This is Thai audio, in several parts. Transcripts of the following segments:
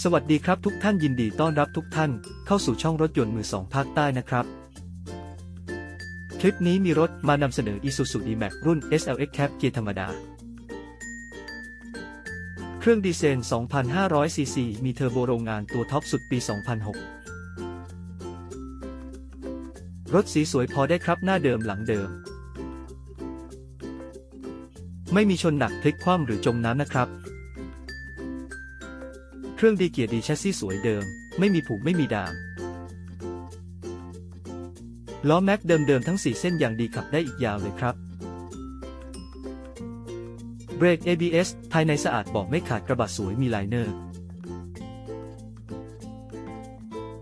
สวัสดีครับทุกท่านยินดีต้อนรับทุกท่านเข้าสู่ช่องรถยนต์มือสองภาคใต้นะครับ คลิปนี้มีรถมานำเสนอ Isuzu D-Max รุ่น SLX Cab เกียร์ธรรมดา เครื่องดีเซล2,500 ซีซี มีเทอร์โบโรงงานตัวท็อปสุดปี 2006 รถสีสวยพอได้ครับหน้าเดิมหลังเดิม ไม่มีชนหนักพลิกคว่ำหรือจมน้ำนะครับ เครื่องดีเกียร์ดีแชสซี่สวยเดิม ไม่มีผุไม่มีดามล้อแม็กเดิมๆทั้ง 4 เส้นอย่างดีขับได้อีกยาวเลยครับ เบรก ABS ภายในสะอาดบอกไม่ขาดกระบะสวยมีไลเนอร์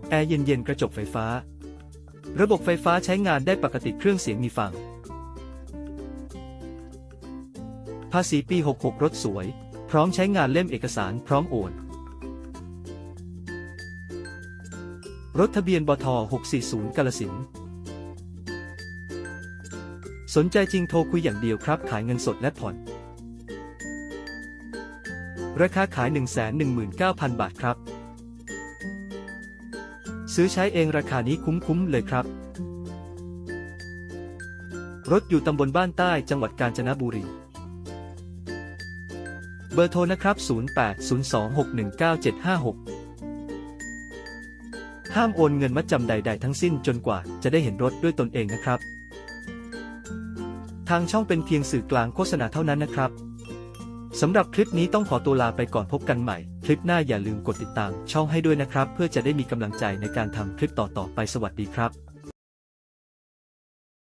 แอร์เย็นๆ กระจกไฟฟ้า ระบบไฟฟ้าใช้งานได้ปกติเครื่องเสียงมีฟัง ภาษีปี 66 รถสวย พร้อมใช้งานเล่มเอกสารพร้อมโอน รถทะเบียนบท640กาลสิน สนใจจริงโทรคุยอย่างเดียวครับ ขายเงินสดและผ่อน ราคาขาย 119,000 บาทครับ ซื้อใช้เองราคานี้คุ้มๆเลยครับ รถอยู่ตำบลบ้านใต้จังหวัดกาญจนบุรี เบอร์โทรนะครับ 0802619756 ห้ามโอนเงินมัดจำใด ๆ ทั้งสิ้นจนกว่าจะได้เห็นรถด้วยตนเองนะครับ ทางช่องเป็นเพียงสื่อกลางโฆษณาเท่านั้นนะครับสำหรับคลิปนี้ต้องขอตัวลาไปก่อนพบกันใหม่ คลิปหน้าอย่าลืมกดติดตามช่องให้ด้วยนะครับ เพื่อจะได้มีกำลังใจในการทำคลิปต่อๆไปสวัสดีครับ